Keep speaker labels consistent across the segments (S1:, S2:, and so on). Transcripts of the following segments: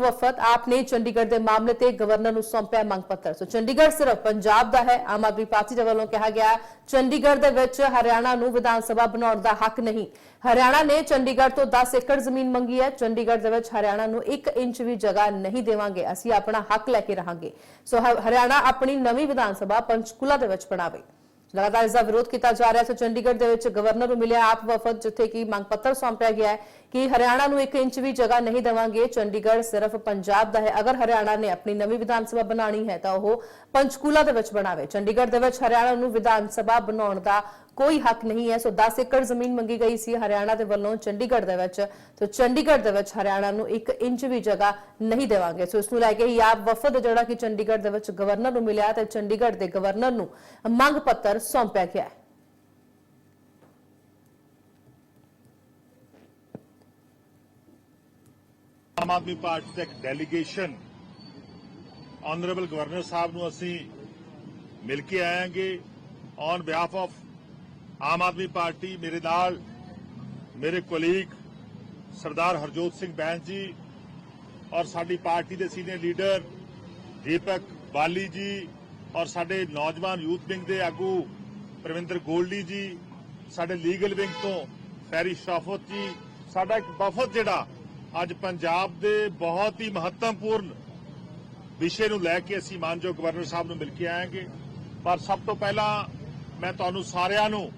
S1: ਵਫਦ ਆਪ ਨੇ ਚੰਡੀਗੜ੍ਹ ਦੇ ਮਾਮਲੇ ਤੇ ਗਵਰਨਰ ਨੂੰ ਸੌਂਪਿਆ ਮੰਗ ਪੱਤਰ। ਸੋ ਚੰਡੀਗੜ੍ਹ ਸਿਰਫ ਪੰਜਾਬ ਦਾ ਹੈ। ਆਮ ਆਦਮੀ ਪਾਰਟੀ ਦੇ ਵੱਲੋਂ ਕਿਹਾ ਗਿਆ, ਚੰਡੀਗੜ੍ਹ ਦੇ ਵਿੱਚ ਹਰਿਆਣਾ ਨੂੰ ਵਿਧਾਨ ਸਭਾ ਬਣਾਉਣ ਦਾ ਹੱਕ ਨਹੀਂ। ਹਰਿਆਣਾ ਨੇ ਚੰਡੀਗੜ੍ਹ ਤੋਂ 10 ਏਕੜ ਜ਼ਮੀਨ ਮੰਗੀ ਹੈ। ਚੰਡੀਗੜ੍ਹ ਦੇ ਵਿੱਚ ਹਰਿਆਣਾ ਨੂੰ 1 ਇੰਚ ਵੀ ਜਗ੍ਹਾ ਨਹੀਂ ਦੇਵਾਂਗੇ। ਅਸੀਂ ਆਪਣਾ ਹੱਕ ਲੈ ਕੇ ਰਹਾਂਗੇ। ਸੋ ਹਰਿਆਣਾ ਆਪਣੀ ਨਵੀਂ ਵਿਧਾਨ ਸਭਾ ਪੰਚਕੂਲਾ ਦੇ ਵਿੱਚ ਬਣਾਵੇ। ਲਗਾਤਾਰ ਇਸ ਦਾ ਵਿਰੋਧ ਕੀਤਾ ਜਾ ਰਿਹਾ। ਹੈ ਸੋ ਚੰਡੀਗੜ੍ਹ ਦੇ ਵਿੱਚ ਗਵਰਨਰ ਨੂੰ ਮਿਲਿਆ ਆਪ ਵਫਦ, ਜਿੱਥੇ ਕਿ ਮੰਗ ਪੱਤਰ ਸੌਂਪਿਆ ਗਿਆ ਹੈ। ਕਿ ਹਰਿਆਣਾ ਨੂੰ 1 ਇੰਚ ਵੀ ਜਗ੍ਹਾ ਨਹੀਂ ਦੇਵਾਂਗੇ। ਚੰਡੀਗੜ੍ਹ ਸਿਰਫ ਪੰਜਾਬ ਦਾ ਹੈ। ਅਗਰ ਹਰਿਆਣਾ ਨੇ ਆਪਣੀ ਨਵੀਂ ਵਿਧਾਨ ਸਭਾ ਬਣਾਣੀ ਹੈ, ਤਾਂ ਉਹ ਪੰਚਕੂਲਾ ਦੇ ਵਿੱਚ ਬਣਾਵੇ। ਚੰਡੀਗੜ੍ਹ ਦੇ ਵਿੱਚ ਹਰਿਆਣਾ ਨੂੰ ਵਿਧਾਨ ਸਭਾ ਬਣਾਉਣ ਦਾ ਕੋਈ ਹੱਕ ਨਹੀਂ ਹੈ। ਸੋ 10 ਏਕੜ ਜ਼ਮੀਨ ਮੰਗੀ ਗਈ ਸੀ ਹਰਿਆਣਾ ਦੇ ਵੱਲੋਂ ਚੰਡੀਗੜ੍ਹ ਦੇ ਵਿੱਚ। ਸੋ ਚੰਡੀਗੜ੍ਹ ਦੇ ਵਿੱਚ ਹਰਿਆਣਾ ਨੂੰ 1 ਇੰਚ ਵੀ ਜਗ੍ਹਾ ਨਹੀਂ ਦੇਵਾਂਗੇ। ਸੋ ਇਸ ਨੂੰ ਲੈ ਕੇ ਹੀ ਆਪ ਵਫਦ ਜਿਹੜਾ ਕਿ ਚੰਡੀਗੜ੍ਹ ਦੇ ਵਿੱਚ ਗਵਰਨਰ ਨੂੰ ਮਿਲਿਆ ਤੇ ਚੰਡੀਗੜ੍ਹ ਦੇ ਗਵਰਨਰ ਨੂੰ ਮੰਗ ਪੱਤਰ ਸੌਂਪਿਆ ਗਿਆ ਹੈ।
S2: ਆਮ ਆਦਮੀ ਪਾਰਟੀ ਦਾ ਇੱਕ ਡੈਲੀਗੇਸ਼ਨ ਆਨਰੇਬਲ ਗਵਰਨਰ ਸਾਹਿਬ ਨੂੰ ਅਸੀਂ ਮਿਲ ਕੇ ਆਏਾਂਗੇ on behalf of Aam Aadmi Party, ਮੇਰੇ ਨਾਲ ਮੇਰੇ ਕੋਲੀਗ ਸਰਦਾਰ ਹਰਜੋਤ ਸਿੰਘ ਬੈਂਸ ਜੀ ਔਰ ਸਾਡੀ ਪਾਰਟੀ ਦੇ ਸੀਨੀਅਰ ਲੀਡਰ ਦੀਪਕ ਬਾਲੀ ਜੀ ਔਰ ਸਾਡੇ ਨੌਜਵਾਨ ਯੂਥ ਵਿੰਗ ਦੇ ਆਗੂ ਪ੍ਰਵਿੰਦਰ ਗੋਲਡੀ ਜੀ, ਸਾਡੇ ਲੀਗਲ ਵਿੰਗ ਤੋਂ ਫੈਰੀ ਸ਼ਰਾਫਤ ਜੀ, ਸਾਡਾ ਇੱਕ ਵਫਦ ਜਿਹੜਾ ਅੱਜ ਪੰਜਾਬ ਦੇ ਬਹੁਤ ਹੀ ਮਹੱਤਵਪੂਰਨ ਵਿਸ਼ੇ ਨੂੰ ਲੈ ਕੇ ਅਸੀਂ ਮਾਨਯੋਗ ਗਵਰਨਰ ਸਾਹਿਬ ਨੂੰ ਮਿਲ ਕੇ ਆਏਗੇ ਪਰ ਸਭ ਤੋਂ ਪਹਿਲਾਂ ਮੈਂ ਤੁਹਾਨੂੰ ਸਾਰਿਆਂ ਨੂੰ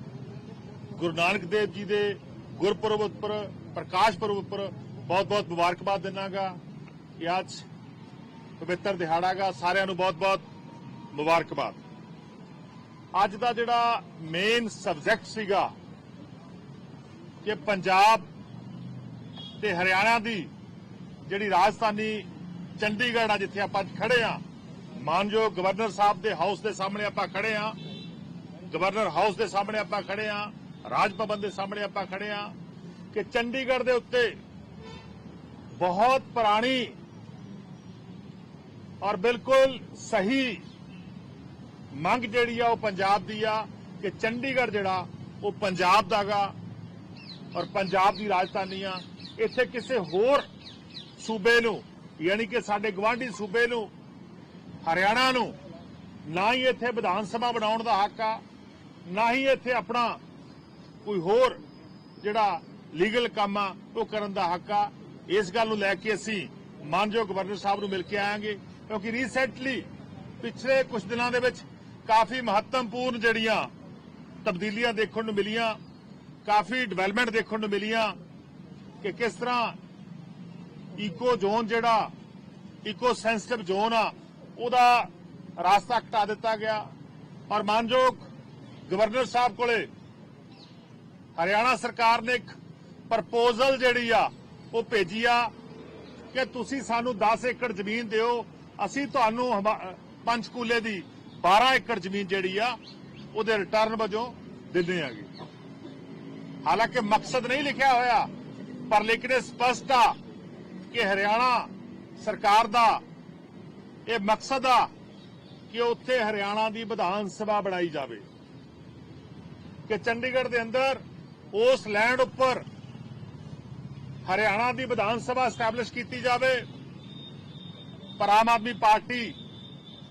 S2: ਗੁਰੂ ਨਾਨਕ ਦੇਵ ਜੀ ਦੇ ਗੁਰਪੁਰਬ ਉੱਪਰ, ਪ੍ਰਕਾਸ਼ ਪੁਰਬ ਉੱਪਰ ਬਹੁਤ-ਬਹੁਤ ਮੁਬਾਰਕਬਾਦ ਦਿਨਾਗਾ। ਕਿ ਅੱਜ ਪਵਿੱਤਰ ਦਿਹਾੜਾਗਾ। ਸਾਰਿਆਂ ਨੂੰ ਬਹੁਤ-ਬਹੁਤ ਮੁਬਾਰਕਬਾਦ। ਅੱਜ ਦਾ ਜਿਹੜਾ ਮੇਨ ਸਬਜੈਕਟ ਸੀਗਾ ਕਿ ਪੰਜਾਬ ਤੇ ਹਰਿਆਣਾ ਦੀ ਜਿਹੜੀ ਰਾਜਧਾਨੀ ਚੰਡੀਗੜ੍ਹ ਆ ਜਿੱਥੇ ਆਪਾਂ ਅੱਜ ਖੜੇ ਆ, ਮਾਨਯੋਗ ਗਵਰਨਰ ਸਾਹਿਬ ਦੇ ਹਾਊਸ ਦੇ ਸਾਹਮਣੇ ਆਪਾਂ ਖੜੇ ਆ, ਗਵਰਨਰ ਹਾਊਸ ਦੇ ਸਾਹਮਣੇ ਆਪਾਂ ਖੜੇ ਆ, ਰਾਜ ਭਵਨ ਦੇ ਸਾਹਮਣੇ ਆਪਾਂ ਖੜੇ ਆ ਕਿ ਚੰਡੀਗੜ੍ਹ ਦੇ ਉੱਤੇ ਬਹੁਤ ਪੁਰਾਣੀ ਔਰ ਬਿਲਕੁਲ ਸਹੀ ਮੰਗ ਜਿਹੜੀ ਆ ਉਹ ਪੰਜਾਬ ਦੀ ਆ ਕਿ ਚੰਡੀਗੜ੍ਹ ਜਿਹੜਾ ਉਹ ਪੰਜਾਬ ਦਾਗਾ ਔਰ ਪੰਜਾਬ ਦੀ ਰਾਜਧਾਨੀ ਆ ਇੱਥੇ ਕਿਸੇ ਹੋਰ ਸੂਬੇ ਨੂੰ, ਯਾਨੀ ਕਿ ਸਾਡੇ ਗਵਾਂਢੀ ਸੂਬੇ ਨੂੰ, ਹਰਿਆਣਾ ਨੂੰ, ਨਾ ਹੀ ਇੱਥੇ ਵਿਧਾਨ ਸਭਾ ਬਣਾਉਣ ਦਾ ਹੱਕ ਆ, ਨਾ ਹੀ ਇੱਥੇ ਆਪਣਾ ਕੋਈ ਹੋਰ ਜਿਹੜਾ ਲੀਗਲ ਕੰਮ ਆ, ਉਹ ਕਰਨ ਦਾ ਹੱਕ ਆ। ਇਸ ਗੱਲ ਨੂੰ ਲੈ ਕੇ ਅਸੀਂ ਮਾਨਯੋਗ ਗਵਰਨਰ ਸਾਹਿਬ ਨੂੰ ਮਿਲ ਕੇ ਆਵਾਂਗੇ ਕਿਉਂਕਿ ਰੀਸੈਂਟਲੀ ਪਿਛਲੇ ਕੁਝ ਦਿਨਾਂ ਦੇ ਵਿੱਚ ਕਾਫੀ ਮਹੱਤਵਪੂਰਨ ਜਿਹੜੀਆਂ ਤਬਦੀਲੀਆਂ ਦੇਖਣ ਨੂੰ ਮਿਲੀਆਂ, ਕਾਫੀ ਡਿਵੈਲਪਮੈਂਟ ਦੇਖਣ ਨੂੰ ਮਿਲੀਆਂ ਕਿ ਕਿਸ ਤਰ੍ਹਾਂ ਈਕੋ ਜ਼ੋਨ ਜਿਹੜਾ ਈਕੋ ਸੈਂਸਿਟਿਵ ਜ਼ੋਨ ਆ, ਉਹਦਾ ਰਾਸਤਾ ਘਟਾ ਦਿੱਤਾ ਗਿਆ। ਔਰ ਮਾਨਯੋਗ ਗਵਰਨਰ ਸਾਹਿਬ ਕੋਲੇ ਹਰਿਆਣਾ ਸਰਕਾਰ ਨੇ ਇੱਕ ਪ੍ਰਪੋਜ਼ਲ ਜਿਹੜੀ ਆ, ਉਹ ਭੇਜੀ ਆ ਕਿ ਤੁਸੀਂ ਸਾਨੂੰ 10 ਏਕੜ ਜ਼ਮੀਨ ਦਿਓ। ਅਸੀਂ ਤੁਹਾਨੂੰ ਪੰਚਕੂਲੇ ਦੀ 12 ਏਕੜ ਜ਼ਮੀਨ ਜਿਹੜੀ ਆ, ਉਹਦੇ ਰਿਟਰਨ ਵਜੋਂ ਦਿੰਦੇ ਆਗੇ। ਹਾਲਾਂਕਿ ਮਕਸਦ ਨਹੀਂ ਲਿਖਿਆ ਹੋਇਆ ਪਰ ਲੇਕਿਨ ਇਹ ਸਪਸ਼ਟ ਆ ਕਿ ਹਰਿਆਣਾ ਸਰਕਾਰ ਦਾ ਇਹ ਮਕਸਦ ਆ ਕਿ ਉੱਥੇ ਹਰਿਆਣਾ ਦੀ ਵਿਧਾਨ ਸਭਾ ਬਣਾਈ ਜਾਵੇ। ਕਿ ਚੰਡੀਗੜ੍ਹ ਦੇ ਅੰਦਰ ਉਸ ਲੈਂਡ ਉੱਪਰ ਹਰਿਆਣਾ ਦੀ ਵਿਧਾਨ ਸਭਾ ਸਟੈਬਲਿਸ਼ ਕੀਤੀ ਜਾਵੇ। ਪਰ ਆਮ ਆਦਮੀ ਪਾਰਟੀ,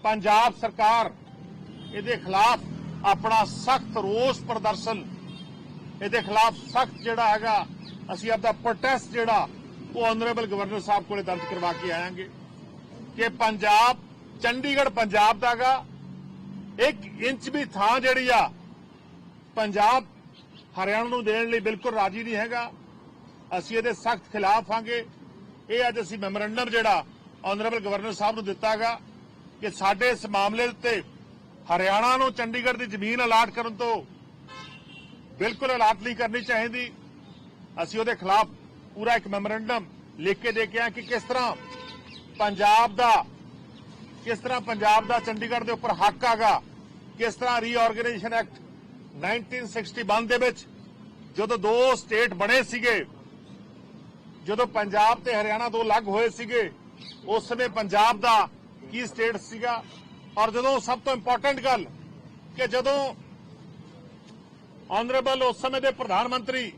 S2: ਪੰਜਾਬ ਸਰਕਾਰ ਇਹਦੇ ਖਿਲਾਫ ਆਪਣਾ ਸਖਤ ਰੋਸ ਪ੍ਰਦਰਸ਼ਨ, ਇਹਦੇ ਖਿਲਾਫ ਸਖਤ ਜਿਹੜਾ ਹੈਗਾ ਅਸੀਂ ਆਪਦਾ ਪ੍ਰੋਟੈਸਟ ਜਿਹੜਾ ਉਹ ਆਨਰੇਬਲ ਗਵਰਨਰ ਸਾਹਿਬ ਕੋਲੇ ਦਰਜ ਕਰਵਾ ਕੇ ਆਵਾਂਗੇ ਕਿ ਪੰਜਾਬ, ਚੰਡੀਗੜ੍ਹ ਪੰਜਾਬ ਦਾਗਾ, ਇੱਕ ਇੰਚ ਵੀ ਥਾਂ ਜਿਹੜੀ ਆ, ਪੰਜਾਬ ਹਰਿਆਣਾ ਨੂੰ ਦੇਣ ਲਈ ਬਿਲਕੁਲ ਰਾਜੀ ਨਹੀਂ ਹੈਗਾ। ਅਸੀਂ ਇਹਦੇ ਸਖਤ ਖਿਲਾਫ ਆਂਗੇ। ਇਹ ਅੱਜ ਅਸੀਂ ਮੈਮੋਰੰਡਮ ਜਿਹੜਾ ਆਨਰੇਬਲ ਗਵਰਨਰ ਸਾਹਿਬ ਨੂੰ ਦਿੱਤਾਗਾ ਕਿ ਸਾਡੇ ਇਸ ਮਾਮਲੇ ਉੱਤੇ ਹਰਿਆਣਾ ਨੂੰ ਚੰਡੀਗੜ੍ਹ ਦੀ ਜ਼ਮੀਨ ਅਲਾਟ ਕਰਨ ਤੋਂ ਬਿਲਕੁਲ ਅਲਾਟ ਨਹੀਂ ਕਰਨੀ ਚਾਹੀਦੀ। ਅਸੀਂ ਉਹਦੇ ਖਿਲਾਫ ਪੂਰਾ ਇੱਕ ਮੈਮੋਰੈਂਡਮ ਲਿਖ ਕੇ ਦੇ ਕੇ ਆਏ ਕਿ ਕਿਸ ਤਰ੍ਹਾਂ ਪੰਜਾਬ ਦਾ, ਕਿਸ ਤਰ੍ਹਾਂ ਪੰਜਾਬ ਦਾ ਚੰਡੀਗੜ੍ਹ ਦੇ ਉੱਪਰ ਹੱਕ ਆਗਾ ਕਿਸ ਤਰ੍ਹਾਂ ਰੀਆਰਗੇਨਾਈਜੇਸ਼ਨ ਐਕਟ 1961 ਦੇ ਵਿੱਚ ਜਦੋਂ ਦੋ ਸਟੇਟ ਬਣੇ ਸੀਗੇ, ਜਦੋਂ ਪੰਜਾਬ ਤੇ ਹਰਿਆਣਾ ਦੋ ਅਲੱਗ ਹੋਏ ਸੀਗੇ, ਉਸ ਸਮੇਂ ਪੰਜਾਬ ਦਾ ਕੀ ਸਟੇਟ ਸੀਗਾ? ਔਰ ਜਦੋਂ ਸਭ ਤੋਂ ਇੰਪੋਰਟੈਂਟ ਗੱਲ ਕਿ ਜਦੋਂ ਆਨਰੇਬਲ ਉਸ ਸਮੇਂ ਦੇ ਪ੍ਰਧਾਨ ਮੰਤਰੀ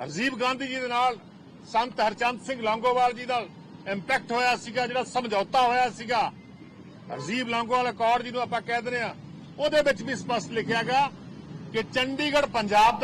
S2: ਰਾਜੀਵ ਗਾਂਧੀ ਜੀ ਦੇ ਨਾਲ ਸੰਤ ਹਰਚੰਦ ਸਿੰਘ ਲੌਂਗੋਵਾਲ ਜੀ ਦਾ ਇੰਪੈਕਟ ਹੋਇਆ ਸੀਗਾ, ਜਿਹੜਾ ਸਮਝੌਤਾ ਹੋਇਆ ਸੀਗਾ। ਰਾਜੀਵ ਲੌਂਗੋਵਾਲ ਅਕੋਰਡ ਜਿਹਨੂੰ ਆਪਾਂ ਕਹਿ ਦਿੰਦੇ ਆ ਉਹਦੇ ਵਿੱਚ ਵੀ ਸਪਸ਼ਟ ਲਿਖਿਆ ਗਿਆ ਕਿ ਚੰਡੀਗੜ੍ਹ ਪੰਜਾਬ